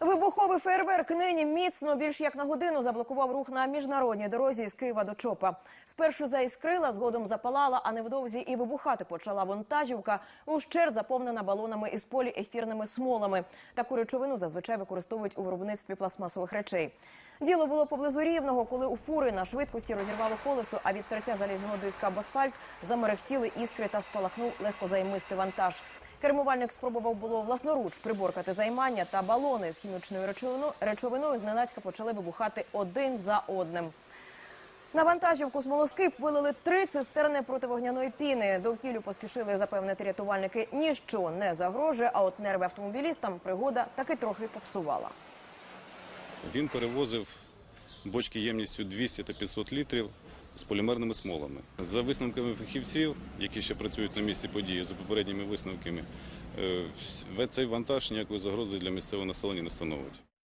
Вибуховий фейерверк нині міцно більш як на годину заблокував рух на міжнародній дорозі з Києва до Чопа. Спершу заіскрила, згодом запалала, а невдовзі і вибухати почала вантажівка, ущерть заповнена балонами із поліефірними смолами. Таку речовину зазвичай використовують у виробництві пластмасових речей. Діло було поблизу рівного, коли у фури на швидкості розірвало колесо, а від залізного диска об асфальт замерехтіли іскри та спалахнув легкозаймистий вантаж. Кермувальник спробував було власноруч приборкати займання та балони з хімічною речовиною, речовиною зненацька почали вибухати один за одним. На вантажівку смолоскип вилили три цистерни противогняної піни. Довкіллю поспішили запевнити рятувальники. Ніщо не загрожує, а от нерви автомобілістам пригода таки трохи попсувала. Він перевозив бочки ємністю 200 та 500 літрів з полімерними смолами. За висновками фахівців, які ще працюють на місці події, за попередніми висновками, е, цей вантаж ніякої загрози для місцевого населення не становить.